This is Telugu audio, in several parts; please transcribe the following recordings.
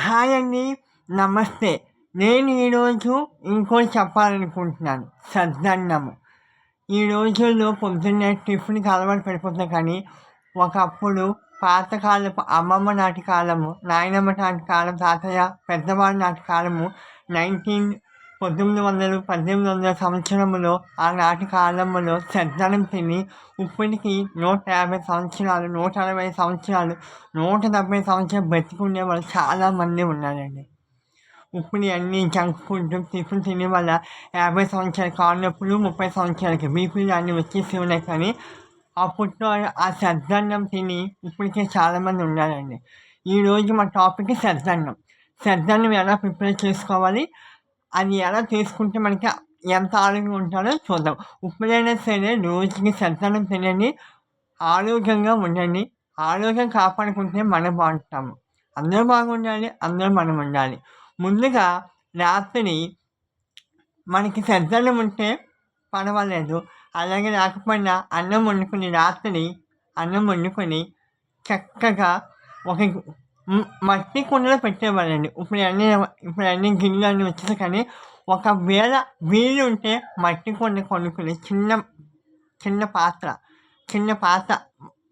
హాయ్ అండి నమస్తే. నేను ఈరోజు ఇంకోటి చెప్పాలనుకుంటున్నాను. సద్దన్నము ఈ రోజుల్లో పొద్దున్నే టిఫిన్కి అలవాటు పెడిపోతుంది కానీ ఒకప్పుడు పాతకాలపు అమ్మమ్మ నాటి కాలము నాయనమ్మ నాటి కాలం తాతయ్య పెద్దవాళ్ళ నాటి కాలము నైన్టీన్ పంతొమ్మిది వందలు పద్దెనిమిది వందల సంవత్సరంలో ఆనాటి కాలంలో సద్దనం తిని ఇప్పటికి నూట యాభై సంవత్సరాలు నూట అరవై సంవత్సరాలు నూట డెబ్బై సంవత్సరాలు బతికుండే వాళ్ళు చాలామంది ఉన్నారండి ఇప్పుడు అన్ని జంక్ ఫుడ్ టిఫిన్ తిని వల్ల యాభై సంవత్సరాలు కానప్పుడు ముప్పై సంవత్సరాలకి బీపీ అన్ని వచ్చేసి ఉన్నాయి కానీ అప్పట్లో ఆ సద్దన్నం తిని ఇప్పటికే చాలామంది ఉన్నారండి ఈరోజు మా టాపిక్ సద్దన్నం సద్దన్నం ఎలా ప్రిపేర్ చేసుకోవాలి అది ఎలా చేసుకుంటే మనకి ఎంత ఆరోగ్యంగా ఉంటారో చూద్దాం ఉప్పుడైనా సరే రోజుకి సంతానం తినండి ఆరోగ్యంగా ఉండండి ఆరోగ్యం కాపాడుకుంటే మనం బాగుంటాము అందరూ బాగుండాలి అందరూ మనం ఉండాలి ముందుగా రాత్రి మనకి సంతానం ఉంటే పర్వాలేదు అలాగే రాకపోయినా అన్నం వండుకుని రాత్రి అన్నం వండుకొని చక్కగా ఒక మట్టి కుండలో పెట్టేవాళ్ళండి. ఇప్పుడు అన్ని ఇప్పుడు అన్ని గిన్నెలు అన్నీ వచ్చేసి కానీ ఒకవేళ వీలు ఉంటే మట్టి కుండ కొనుక్కుని చిన్న చిన్న పాత్ర చిన్న పాత్ర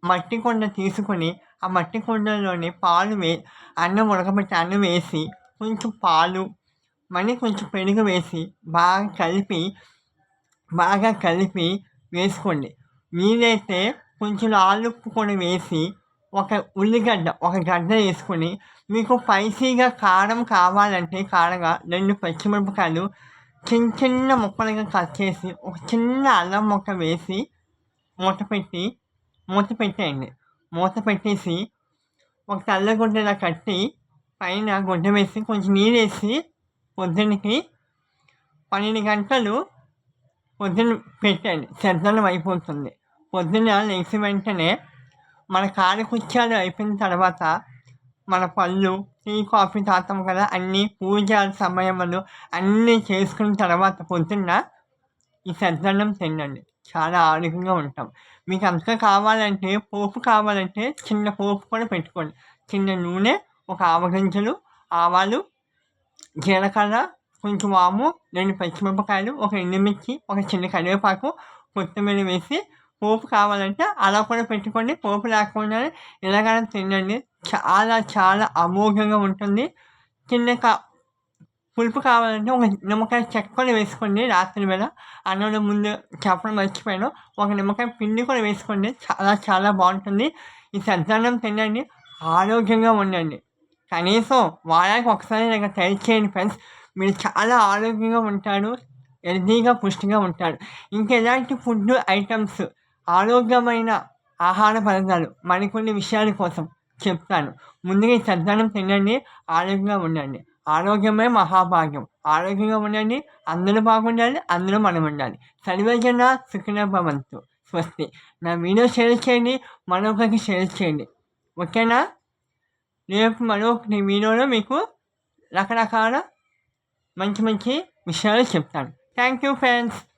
మట్టి కుండ తీసుకొని ఆ మట్టి కుండలోని పాలు వే అన్నం ఉడకబెట్టి అన్నం వేసి కొంచెం పాలు మళ్ళీ కొంచెం పెరుగు వేసి బాగా కలిపి బాగా కలిపి వేసుకోండి. వీలైతే కొంచెం ఆలుప్పు కూడా వేసి ఒక ఉల్లిగడ్డ ఒక గడ్డ వేసుకొని మీకు స్పైసీగా కారం కావాలంటే కారంగా రెండు పచ్చిమిరపకాయలు చిన్న చిన్న ముక్కలుగా కట్ చేసి ఒక చిన్న అల్లం ముక్క వేసి మూత పెట్టి మూత పెట్టేయండి. మూత పెట్టేసి ఒక తెల్ల గుడ్డలా కట్టి పైన గుడ్డ వేసి కొంచెం నీళ్ళు వేసి పొద్దున్నకి పన్నెండు గంటలు పొద్దున్న పెట్టండి శ్రద్ధలు అయిపోతుంది. పొద్దున్న లేచి వెంటనే మన కాలకృత్యాలు అయిపోయిన తర్వాత మన పళ్ళు టీ కాఫీ తాగుతాం కదా అన్నీ పూజ సమయంలో అన్నీ చేసుకున్న తర్వాత పొద్దున్న ఈ సద్దన్నం తినండి. చాలా ఆరోగ్యంగా ఉంటాం. మీకు అంత కావాలంటే పోపు కావాలంటే చిన్న పోపు కూడా పెట్టుకోండి. చిన్న నూనె ఒక ఆవగింజలు ఆవాలు జీలకర్ర కొంచెం వాము రెండు పచ్చిమిరపకాయలు ఒక ఎండుమిర్చి ఒక చిన్న కరివేపాకు కొత్తిమీర వేసి పోపు కావాలంటే అలా కూడా పెట్టుకోండి. పోపు లేకుండా ఎలాగైనా తినండి. చాలా చాలా అమోఘంగా ఉంటుంది. చిన్న కా పులుపు కావాలంటే ఒక నిమ్మకాయ చెక్క వేసుకోండి రాత్రి వేళ. అన్నంలో ముందు చెప్పడం మర్చిపోయాను. ఒక నిమ్మకాయ పిండి కూడా వేసుకోండి. చాలా చాలా బాగుంటుంది. ఈ సద్దన్నం తినండి. ఆరోగ్యంగా ఉండండి. కనీసం వారానికి ఒకసారి నాకు ట్రై చేయండి ఫ్రెండ్స్. మీరు చాలా ఆరోగ్యంగా ఉంటారు. హెల్తీగా పుష్టిగా ఉంటారు. ఇంకా ఎలాంటి ఫుడ్ ఐటమ్స్ ఆరోగ్యమైన ఆహార పదార్థాలు మరికొన్ని విషయాల కోసం చెప్తాను. ముందుగా ఈ తినండి ఆరోగ్యంగా ఉండండి. ఆరోగ్యమే మహాభాగ్యం. ఆరోగ్యంగా ఉండండి అందరూ బాగుండాలి అందరూ మనం ఉండాలి సర్వజన సుఖన భవంతు. స్వస్తి. నా వీడియో షేర్ చేయండి మరొకరికి షేర్ చేయండి. ఓకేనా? రేపు మరొకటి వీడియోలో మీకు రకరకాల మంచి మంచి విషయాలు చెప్తాను. Thank you friends.